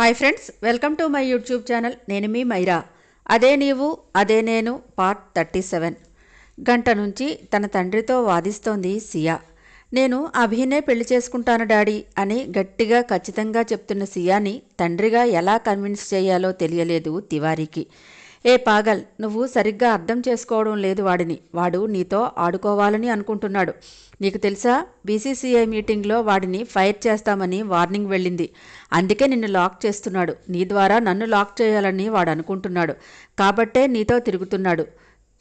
Hi friends welcome to my YouTube channel నేను మీ మైరా. అదే నీవు అదే నేను పార్ట్ థర్టీ సెవెన్ గంట నుంచి తన తండ్రితో వాదిస్తోంది సియా. నేను అభినే పెళ్ళి చేసుకుంటాను డాడీ అని గట్టిగా ఖచ్చితంగా చెప్తున్న సియాని తండ్రిగా ఎలా కన్విన్స్ చేయాలో తెలియలేదు తివారీకి. ఏ పాగల్ నువ్వు సరిగ్గా అర్థం చేసుకోవడం లేదు వాడిని. వాడు నీతో ఆడుకోవాలని అనుకుంటున్నాడు. నీకు తెలుసా? బీసీసీఐ మీటింగ్లో వాడిని ఫైర్ చేస్తామని వార్నింగ్ వెళ్ళింది. అందుకే నిన్ను లాక్ చేస్తున్నాడు. నీ ద్వారా నన్ను లాక్ చేయాలని వాడు అనుకుంటున్నాడు. కాబట్టే నీతో తిరుగుతున్నాడు.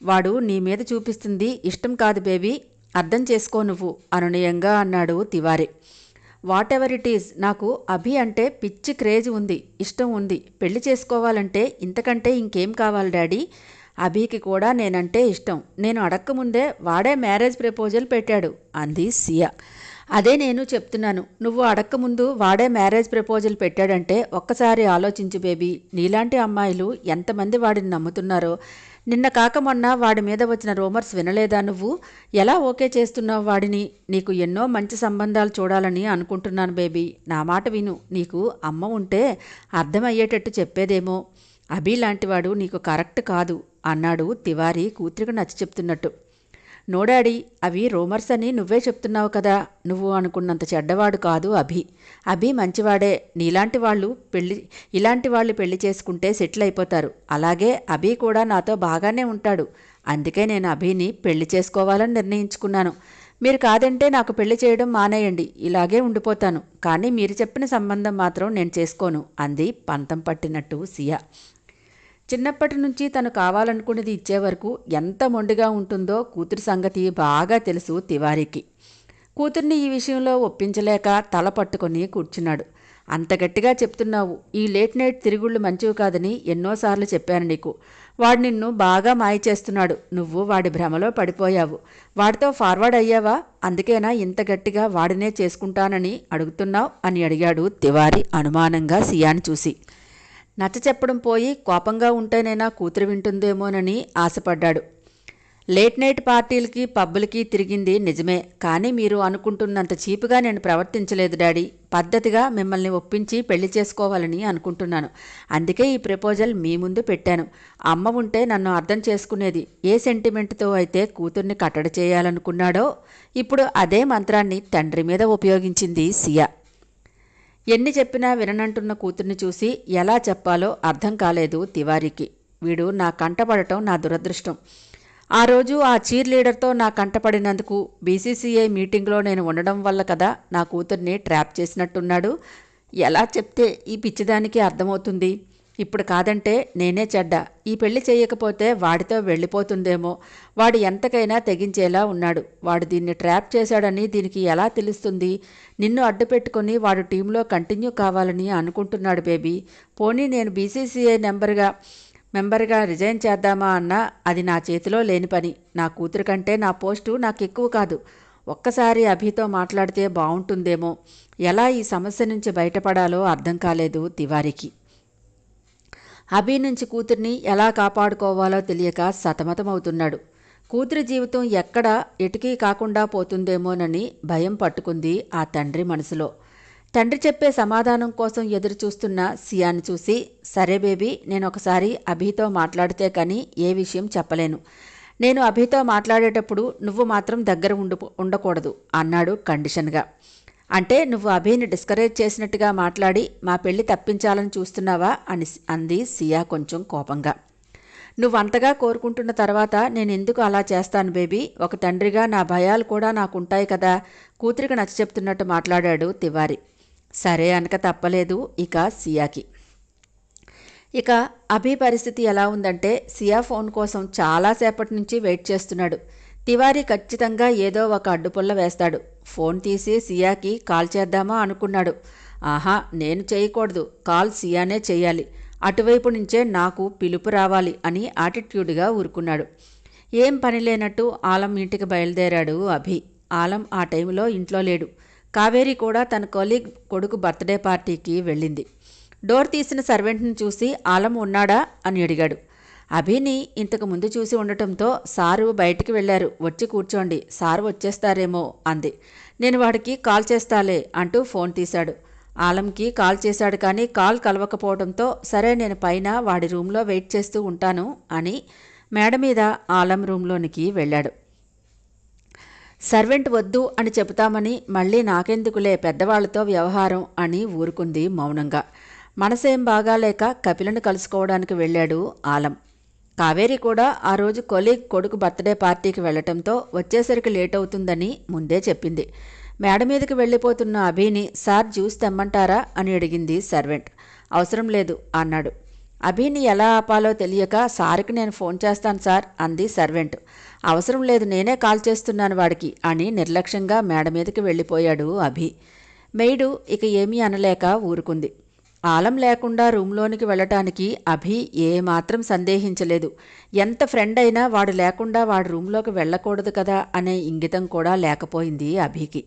వాడు నీ మీద చూపిస్తుంది. ఇష్టం కాదు బేబీ. అర్థం చేసుకో నువ్వు. అనునయంగా అన్నాడు Tiwari. Whatever it is నాకు అభి అంటే పిచ్చి క్రేజ్ ఉంది ఇష్టం ఉంది. పెళ్ళి చేసుకోవాలంటే ఇంతకంటే ఇంకేం కావాలి డాడీ? అభికి కూడా నేనంటే ఇష్టం. నేను అడక్కముందే వాడే మ్యారేజ్ ప్రపోజల్ పెట్టాడు అంది సియా. అదే నేను చెప్తున్నాను నువ్వు అడక్కముందు వాడే మ్యారేజ్ ప్రపోజల్ పెట్టాడంటే ఒక్కసారి ఆలోచించు బేబీ. నీలాంటి అమ్మాయిలు ఎంతమంది వాడిని నమ్ముతున్నారో నిన్న కాక మొన్న వాడి మీద వచ్చిన రూమర్స్ వినలేదా నువ్వు? ఎలా ఓకే చేస్తున్నావు వాడిని? నీకు ఎన్నో మంచి సంబంధాలు చూడాలని అనుకుంటున్నాను బేబీ. నా మాట విను. నీకు అమ్మ ఉంటే అర్థమయ్యేటట్టు చెప్పేదేమో. అభి లాంటివాడు నీకు కరెక్ట్ కాదు అన్నాడు తివారీ కూతురికి నచ్చి చెప్తున్నట్టు నోడాడి అవి రూమర్స్ అని నువ్వే చెప్తున్నావు కదా. నువ్వు అనుకున్నంత చెడ్డవాడు కాదు అభి. అభి మంచివాడే. నీలాంటి వాళ్ళు పెళ్ళి ఇలాంటి వాళ్ళు పెళ్ళి చేసుకుంటే సెటిల్ అయిపోతారు. అలాగే అభి కూడా నాతో బాగానే ఉంటాడు. అందుకే నేను అభిని పెళ్ళి చేసుకోవాలని నిర్ణయించుకున్నాను. మీరు కాదంటే నాకు పెళ్ళి చేయడం మానేయండి. ఇలాగే ఉండిపోతాను. కానీ మీరు చెప్పిన సంబంధం మాత్రం నేను చేసుకోను అంది పంతం పట్టినట్టు సియా. చిన్నప్పటి నుంచి తను కావాలనుకున్నది ఇచ్చే వరకు ఎంత మొండిగా ఉంటుందో కూతురి సంగతి బాగా తెలుసు తివారీకి. కూతుర్ని ఈ విషయంలో ఒప్పించలేక తల పట్టుకొని కూర్చున్నాడు. అంత గట్టిగా చెప్తున్నావు. ఈ లేట్ నైట్ తిరుగుళ్ళు మంచివి కాదని ఎన్నోసార్లు చెప్పాను నీకు. వాడు నిన్ను బాగా మాయ చేస్తున్నాడు. నువ్వు వాడి భ్రమలో పడిపోయావు. వాడితో ఫార్వర్డ్ అయ్యావా? అందుకేనా ఇంత గట్టిగా వాడినే చేసుకుంటానని అడుగుతున్నావు? అని అడిగాడు తివారి అనుమానంగా సియాని చూసి. నచ్చ చెప్పడం పోయి కోపంగా ఉంటేనైనా కూతురు వింటుందేమోనని ఆశపడ్డాడు. లేట్ నైట్ పార్టీలకి పబ్బులకి తిరిగింది నిజమే. కానీ మీరు అనుకుంటున్నంత చీపుగా నేను ప్రవర్తించలేదు డాడీ. పద్ధతిగా మిమ్మల్ని ఒప్పించి పెళ్ళి చేసుకోవాలని అనుకుంటున్నాను. అందుకే ఈ ప్రపోజల్ మీ ముందు పెట్టాను. అమ్మ ఉంటే నన్ను అర్థం చేసుకునేది ఏ సెంటిమెంట్తో అయితే కూతుర్ని కట్టడి చేయాలనుకున్నాడో ఇప్పుడు అదే మంత్రాన్ని తండ్రి మీద ఉపయోగించింది సియా. ఎన్ని చెప్పినా విననంటున్న కూతుర్ని చూసి ఎలా చెప్పాలో అర్థం కాలేదు తివారీకి. వీడు నా కంటపడటం నా దురదృష్టం. ఆ రోజు ఆ చీర్ లీడర్తో నా కంటపడినందుకు బీసీసీఐ మీటింగ్లో నేను ఉండడం వల్ల కదా నా కూతుర్ని ట్రాప్ చేసినట్టున్నాడు. ఎలా చెప్తే ఈ పిచ్చిదానికి అర్థమవుతుంది? ఇప్పుడు కాదంటే నేనే చెడ్డ. ఈ పెళ్ళి చేయకపోతే వాడితో వెళ్ళిపోతుందేమో. వాడు ఎంతకైనా తెగించేలా ఉన్నాడు. వాడు దీన్ని ట్రాప్ చేశాడని దీనికి ఎలా తెలుస్తుంది? నిన్ను అడ్డు పెట్టుకుని వాడు టీంలో కంటిన్యూ కావాలని అనుకుంటున్నాడు బేబీ. పోనీ నేను బీసీసీఐ నెంబర్గా మెంబర్గా రిజైన్ చేద్దామా అన్నా అది నా చేతిలో లేని పని. నా కూతురు కంటే నా పోస్టు నాకు ఎక్కువ కాదు. ఒక్కసారి అభితో మాట్లాడితే బాగుంటుందేమో ఎలా ఈ సమస్య నుంచి బయటపడాలో అర్థం కాలేదు తివారికి. అభి నుంచి కూతుర్ని ఎలా కాపాడుకోవాలో తెలియక సతమతమవుతున్నాడు. కూతురి జీవితం ఎక్కడ ఎటుకీ కాకుండా పోతుందేమోనని భయం పట్టుకుంది ఆ తండ్రి మనసులో. తండ్రి చెప్పే సమాధానం కోసం ఎదురు చూస్తున్న సియాని చూసి సరే బేబీ నేను ఒకసారి అభితో మాట్లాడితే కానీ ఏ విషయం చెప్పలేను. నేను అభితో మాట్లాడేటప్పుడు నువ్వు మాత్రం దగ్గర ఉండు ఉండకూడదు అన్నాడు కండిషన్గా. అంటే నువ్వు అభిని డిస్కరేజ్ చేసినట్టుగా మాట్లాడి మా పెళ్ళి తప్పించాలని చూస్తున్నావా? అని అంది సియా కొంచెం కోపంగా. నువ్వు అంతగా కోరుకుంటున్న తర్వాత నేను ఎందుకు అలా చేస్తాను బేబీ? ఒక తండ్రిగా నా భయాలు కూడా నాకుంటాయి కదా. కూతురికి నచ్చ చెప్తున్నట్టు మాట్లాడాడు తివారి. సరే అనక తప్పలేదు ఇక సియాకి. ఇక అభి పరిస్థితి ఎలా ఉందంటే సియా ఫోన్ కోసం చాలాసేపటి నుంచి వెయిట్ చేస్తున్నాడు. తివారీ ఖచ్చితంగా ఏదో ఒక అడ్డుపుల్ల వేస్తాడు. ఫోన్ తీసి సియాకి కాల్ చేద్దామా అనుకున్నాడు. ఆహా నేను చేయకూడదు. కాల్ సియానే చేయాలి. అటువైపు నుంచే నాకు పిలుపు రావాలి అని ఆటిట్యూడ్గా ఊరుకున్నాడు. ఏం పని లేనట్టు ఆలం ఇంటికి బయలుదేరాడు అభి. ఆలం ఆ టైంలో ఇంట్లో లేడు. కావేరి కూడా తన కొలీగ్ కొడుకు బర్త్డే పార్టీకి వెళ్ళింది. డోర్ తీసిన సర్వెంట్ని చూసి ఆలం ఉన్నాడా? అని అడిగాడు. అభిని ఇంతకు ముందు చూసి ఉండటంతో సారు బయటికి వెళ్ళారు. వచ్చి కూర్చోండి. సారు వచ్చేస్తారేమో అంది. నేను వాడికి కాల్ చేస్తాలే అంటూ ఫోన్ తీశాడు. ఆలంకి కాల్ చేశాడు కానీ కాల్ కలవకపోవడంతో సరే నేను పైన వాడి రూమ్లో వెయిట్ చేస్తూ ఉంటాను అని మేడ మీద ఆలం రూమ్లోనికి వెళ్ళాడు. సర్వెంట్ వద్దు అని చెబుతామని మళ్ళీ నాకెందుకులే పెద్దవాళ్ళతో వ్యవహారం అని ఊరుకుంది మౌనంగా. మనసేం బాగాలేక కపిలను కలుసుకోవడానికి వెళ్ళాడు ఆలం. కావేరి కూడా ఆ రోజు కొలీగ్ కొడుకు బర్త్డే పార్టీకి వెళ్ళటంతో వచ్చేసరికి లేట్ అవుతుందని ముందే చెప్పింది. మేడ మీదకి వెళ్ళిపోతున్న అభిని సార్ జ్యూస్ తెమ్మంటారా? అని అడిగింది సర్వెంట్. అవసరం లేదు అన్నాడు. అభిని ఎలా ఆపాలో తెలియక సార్కి నేను ఫోన్ చేస్తాను సార్ అంది సర్వెంట్. అవసరం లేదు నేనే కాల్ చేస్తున్నాను వాడికి అని నిర్లక్ష్యంగా మేడ మీదకి వెళ్ళిపోయాడు అభి. మెయిడు ఇక ఏమీ అనలేక ఊరుకుంది. ఆలం లేకుండా రూమ్లోనికి వెళ్ళటానికి అభి ఏమాత్రం సందేహించలేదు. ఎంత ఫ్రెండ్ అయినా వాడు లేకుండా వాడు రూమ్లోకి వెళ్ళకూడదు కదా అనే ఇంగితం కూడా లేకపోయింది అభికి.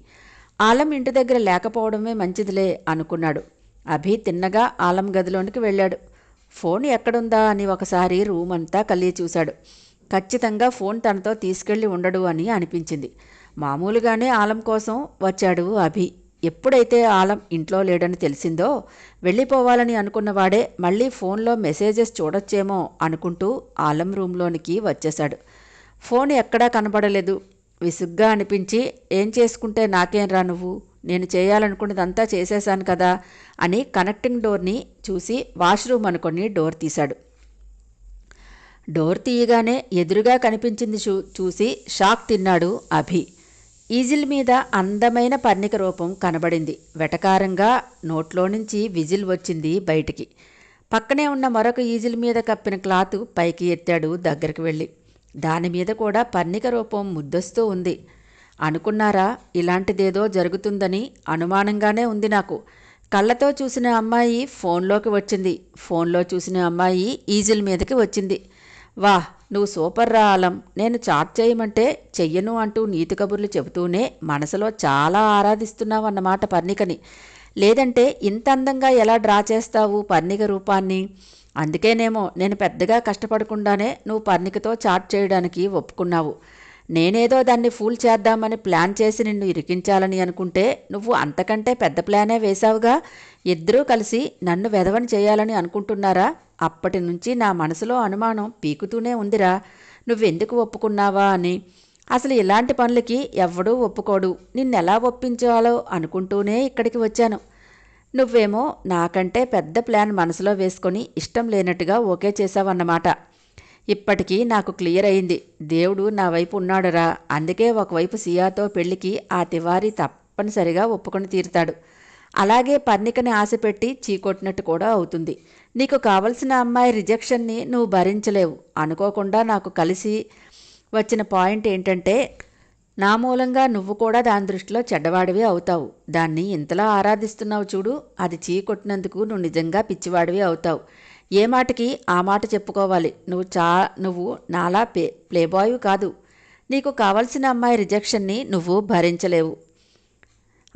ఆలం ఇంటి దగ్గర లేకపోవడమే మంచిదిలే అనుకున్నాడు. అభి తిన్నగా ఆలం గదిలోనికి వెళ్ళాడు. ఫోన్ ఎక్కడుందా అని ఒకసారి రూమ్ అంతా కలిగి చూశాడు. ఖచ్చితంగా ఫోన్ తనతో తీసుకెళ్ళి ఉండడు అని అనిపించింది. మామూలుగానే ఆలం కోసం వచ్చాడు అభి. ఎప్పుడైతే ఆలం ఇంట్లో లేడని తెలిసిందో వెళ్ళిపోవాలని అనుకున్నవాడే మళ్ళీ ఫోన్లో మెసేజెస్ చూడొచ్చేమో అనుకుంటూ ఆలం రూమ్లోనికి వచ్చేశాడు. ఫోన్ ఎక్కడా కనబడలేదు. విసుగ్గా అనిపించి ఏం చేసుకుంటే నాకేం రా నువ్వు? నేను చేయాలనుకున్నదంతా చేసేశాను కదా అని కనెక్టింగ్ డోర్ని చూసి వాష్రూమ్ అనుకొని డోర్ తీశాడు. డోర్ తీయగానే ఎదురుగా కనిపించింది చూ చూసి షాక్ తిన్నాడు అభి. ఈజిల్ మీద అందమైన పర్ణిక రూపం కనబడింది. వెటకారంగా నోట్లో నుంచి విజిల్ వచ్చింది బయటికి. పక్కనే ఉన్న మరొక ఈజిల్ మీద కప్పిన క్లాత్ పైకి ఎత్తాడు దగ్గరికి వెళ్ళి. దాని మీద కూడా పర్ణిక రూపం ముద్దొస్తూ ఉంది. అనుకున్నారా? ఇలాంటిదేదో జరుగుతుందని అనుమానంగానే ఉంది నాకు. కళ్ళతో చూసిన అమ్మాయి ఫోన్లోకి వచ్చింది. ఫోన్లో చూసిన అమ్మాయి ఈజిల్ మీదకి వచ్చింది. వాహ్ నువ్వు సూపర్ రా ఆలం. నేను చాట్ చేయమంటే చెయ్యను అంటూ నీతి కబుర్లు చెబుతూనే మనసులో చాలా ఆరాధిస్తున్నావన్నమాట పర్ణికని. లేదంటే ఇంత అందంగా ఎలా డ్రా చేస్తావు పర్ణిక రూపాన్ని? అందుకేనేమో నేను పెద్దగా కష్టపడకుండానే నువ్వు పర్ణికతో చాట్ చేయడానికి ఒప్పుకున్నావు. నేనేదో దాన్ని ఫూల్ చేద్దామని ప్లాన్ చేసి నిన్ను ఇరికించాలని అనుకుంటే నువ్వు అంతకంటే పెద్ద ప్లానే వేశావుగా? ఇద్దరూ కలిసి నన్ను వెధవని చేయాలని అనుకుంటున్నారా? అప్పటి నుంచి నా మనసులో అనుమానం పీకుతూనే ఉందిరా. నువ్వెందుకు ఒప్పుకున్నావా అని. అసలు ఇలాంటి పనులకి ఎవ్వడూ ఒప్పుకోడు. నిన్నెలా ఒప్పించాలో అనుకుంటూనే ఇక్కడికి వచ్చాను. నువ్వేమో నాకంటే పెద్ద ప్లాన్ మనసులో వేసుకొని ఇష్టం లేనట్టుగా ఓకే చేశావన్నమాట. ఇప్పటికీ నాకు క్లియర్ అయింది. దేవుడు నా వైపు ఉన్నాడురా. అందుకే ఒకవైపు సియాతో పెళ్ళికి ఆ తివారీ తప్పనిసరిగా ఒప్పుకొని తీరుతాడు. అలాగే పర్ణికని ఆశపెట్టి చీకొట్టినట్టు కూడా అవుతుంది. నీకు కావలసిన అమ్మాయి రిజెక్షన్ని నువ్వు భరించలేవు. అనుకోకుండా నాకు కలిసి వచ్చిన పాయింట్ ఏంటంటే నా మూలంగా నువ్వు కూడా దాని దృష్టిలో చెడ్డవాడివి అవుతావు. దాన్ని ఇంతలా ఆరాధిస్తున్నావు చూడు అది చీకొట్టినందుకు నువ్వు నిజంగా పిచ్చివాడివి అవుతావు. ఏ మాటకి ఆ మాట చెప్పుకోవాలి? నువ్వు చా నువ్వు నాలా ప్లే ప్లేబాయ్ కాదు. నీకు కావలసిన అమ్మాయి రిజెక్షన్ని నువ్వు భరించలేవు.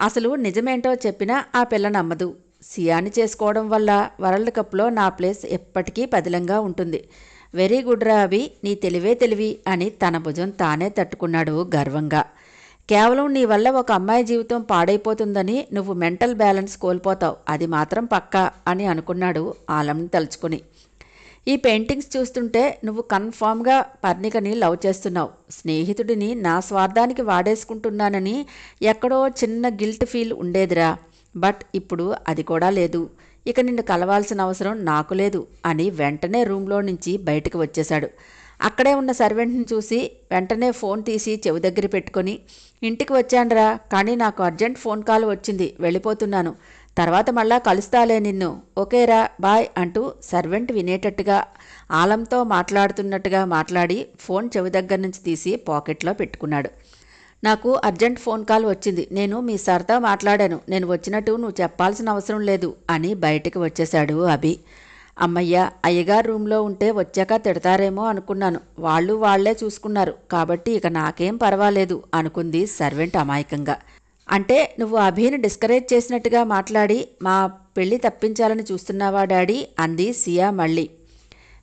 అసలు నిజమేంటో చెప్పినా ఆ పిల్ల నమ్మదు. సియాని చేసుకోవడం వల్ల వరల్డ్ కప్లో నా ప్లేస్ ఎప్పటికీ పదిలంగా ఉంటుంది. వెరీ గుడ్ రా అవి నీ తెలివే తెలివి అని తన భుజం తానే తట్టుకున్నాడు గర్వంగా. కేవలం నీ వల్ల ఒక అమ్మాయి జీవితం పాడైపోతుందని నువ్వు మెంటల్ బ్యాలెన్స్ కోల్పోతావు. అది మాత్రం పక్కా అని అనుకున్నాడు ఆలంని తలుచుకుని. ఈ పెయింటింగ్స్ చూస్తుంటే నువ్వు కన్ఫామ్గా పర్ణికని లవ్ చేస్తున్నావు. స్నేహితుడిని నా స్వార్థానికి వాడేసుకుంటున్నానని ఎక్కడో చిన్న గిల్ట్ ఫీల్ ఉండేదిరా. బట్ ఇప్పుడు అది కూడా లేదు. ఇక నిన్ను కలవాల్సిన అవసరం నాకు లేదు అని వెంటనే రూమ్లో నుంచి బయటకు వచ్చేశాడు. అక్కడే ఉన్న సర్వెంట్ని చూసి వెంటనే ఫోన్ తీసి చెవి దగ్గర పెట్టుకొని ఇంటికి వచ్చానురా కానీ నాకు అర్జెంట్ ఫోన్ కాల్ వచ్చింది వెళ్ళిపోతున్నాను. తర్వాత మళ్ళా కలుస్తాలే నిన్ను. ఓకేరా బాయ్ అంటూ సర్వెంట్ వినేటట్టుగా ఆలంతో మాట్లాడుతున్నట్టుగా మాట్లాడి ఫోన్ చెవి దగ్గర నుంచి తీసి పాకెట్లో పెట్టుకున్నాడు. నాకు అర్జెంట్ ఫోన్ కాల్ వచ్చింది. నేను మీ సార్తో మాట్లాడాను. నేను వచ్చినట్టు నువ్వు చెప్పాల్సిన అవసరం లేదు అని బయటికి వచ్చేశాడు అభి. అమ్మయ్య అయ్యగారు రూమ్లో ఉంటే వచ్చాక తిడతారేమో అనుకున్నాను. వాళ్ళు వాళ్ళే చూసుకున్నారు. కాబట్టి ఇక నాకేం పర్వాలేదు అనుకుంది సర్వెంట్ అమాయకంగా. అంటే నువ్వు అభిని డిస్కరేజ్ చేసినట్టుగా మాట్లాడి మా పెళ్ళి తప్పించాలని చూస్తున్నావా డాడీ? అంది సియా మళ్ళీ.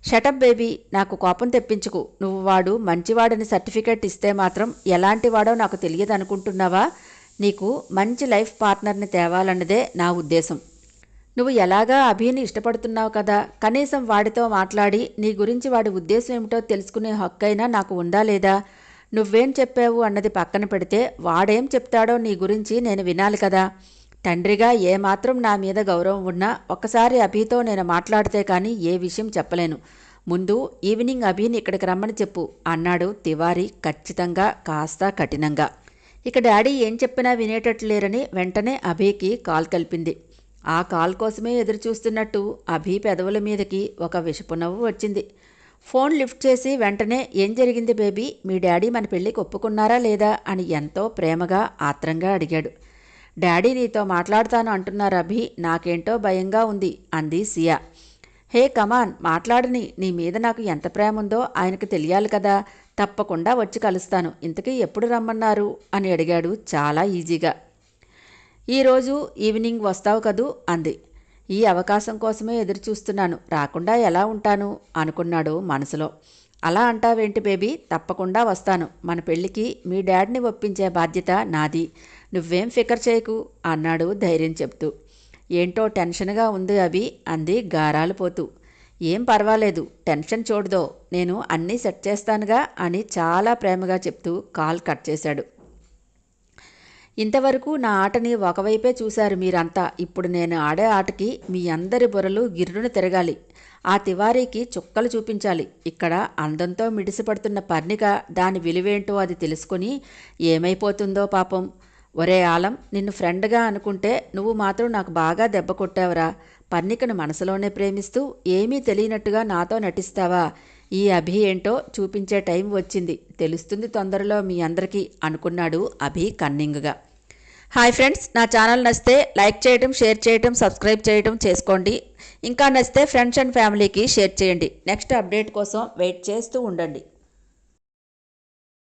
షటప్ బేబీ నాకు కోపం తెప్పించుకు. నువ్వు వాడు మంచివాడని సర్టిఫికేట్ ఇస్తే మాత్రం ఎలాంటి వాడో నాకు తెలియదు అనుకుంటున్నావా? నీకు మంచి లైఫ్ పార్ట్నర్ని తేవాలన్నదే నా ఉద్దేశం. నువ్వు ఎలాగా అభిని ఇష్టపడుతున్నావు కదా? కనీసం వాడితో మాట్లాడి నీ గురించి వాడి ఉద్దేశం ఏమిటో తెలుసుకునే హక్కైనా నాకు ఉందా లేదా? నువ్వేం చెప్పావు అన్నది పక్కన పెడితే వాడేం చెప్తాడో నీ గురించి నేను వినాలి కదా. తండ్రిగా ఏమాత్రం నా మీద గౌరవం ఉన్నా ఒకసారి అభితో నేను మాట్లాడితే కానీ ఏ విషయం చెప్పలేను. ముందు ఈవినింగ్ అభిని ఇక్కడికి రమ్మని చెప్పు అన్నాడు తివారీ ఖచ్చితంగా కాస్త కఠినంగా. ఇక డాడీ ఏం చెప్పినా వినేటట్లు లేరని వెంటనే అభికి కాల్ కలిపింది. ఆ కాల్ కోసమే ఎదురు చూస్తున్నట్టు అభి పెదవుల మీదకి ఒక విషపు నవ్వు వచ్చింది. ఫోన్ లిఫ్ట్ చేసి వెంటనే ఏం జరిగింది బేబీ? మీ డాడీ మన పెళ్ళికి ఒప్పుకున్నారా లేదా అని ఎంతో ప్రేమగా ఆత్రంగా అడిగాడు. డాడీ నీతో మాట్లాడతాను అంటున్నారు అభి నాకేంటో భయంగా ఉంది అంది సియా. హే కమాన్ మాట్లాడని నీ మీద నాకు ఎంత ప్రేమ ఉందో ఆయనకు తెలియాలి కదా. తప్పకుండా వచ్చి కలుస్తాను. ఇంతకీ ఎప్పుడు రమ్మన్నారు అని అడిగాడు చాలా ఈజీగా. ఈరోజు ఈవినింగ్ వస్తావు కదూ అంది. ఈ అవకాశం కోసమే ఎదురుచూస్తున్నాను. రాకుండా ఎలా ఉంటాను? అనుకున్నాడు మనసులో. అలా అంటావేంటి బేబీ? తప్పకుండా వస్తాను. మన పెళ్ళికి మీ డాడ్ని ఒప్పించే బాధ్యత నాది. నువ్వేం ఫికర్ చేయకు అన్నాడు ధైర్యం చెప్తూ ఏంటో టెన్షన్గా ఉంది అవి అంది గారాలు పోతూ. ఏం పర్వాలేదు టెన్షన్ చూడదో. నేను అన్నీ సెట్ చేస్తానుగా అని చాలా ప్రేమగా చెప్తూ కాల్ కట్ చేశాడు. ఇంతవరకు నా ఆటని ఒకవైపే చూశారు మీరంతా. ఇప్పుడు నేను ఆడే ఆటకి మీ అందరి బుర్రలు గిర్రును తిరగాలి. ఆ తివారీకి చుక్కలు చూపించాలి. ఇక్కడ అందంతో మిడిసిపడుతున్న పర్ణిక దాని విలువేంటో అది తెలుసుకొని ఏమైపోతుందో పాపం. ఒరే ఆలం నిన్ను ఫ్రెండ్గా అనుకుంటే నువ్వు మాత్రం నాకు బాగా దెబ్బ కొట్టావురా. పర్ణికను మనసులోనే ప్రేమిస్తూ ఏమీ తెలియనట్టుగా నాతో నటిస్తావా? ఈ అభి ఏంటో చూపించే టైం వచ్చింది. తెలుస్తుంది తొందరలో మీ అందరికీ అనుకున్నాడు అభి కన్నింగ్గా హాయ్ ఫ్రెండ్స్ నా ఛానల్ నచ్చితే లైక్ చేయటం షేర్ చేయటం సబ్స్క్రైబ్ చేయటం చేసుకోండి. ఇంకా నచ్చితే ఫ్రెండ్స్ అండ్ ఫ్యామిలీకి షేర్ చేయండి. నెక్స్ట్ అప్డేట్ కోసం వెయిట్ చేస్తూ ఉండండి.